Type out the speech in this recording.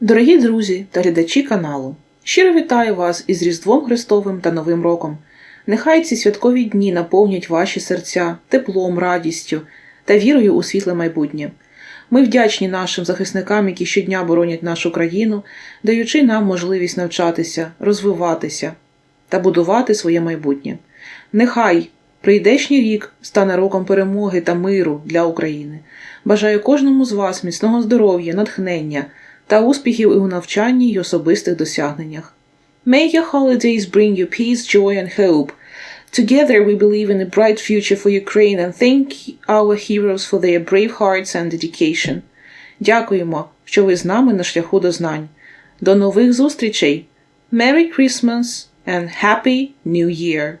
Дорогі друзі та глядачі каналу, щиро вітаю вас із Різдвом Христовим та Новим роком. Нехай ці святкові дні наповнять ваші серця теплом, радістю та вірою у світле майбутнє. Ми вдячні нашим захисникам, які щодня боронять нашу країну, даючи нам можливість навчатися, розвиватися та будувати своє майбутнє. Нехай прийдешній рік стане роком перемоги та миру для України. Бажаю кожному з вас міцного здоров'я, натхнення та успіхів і у навчанні й особистих досягненнях. May your holidays bring you peace, joy and hope. Together we believe in a bright future for Ukraine and thank our heroes for their brave hearts and dedication. Дякуємо, що ви з нами на шляху до знань. До нових зустрічей! Merry Christmas and Happy New Year!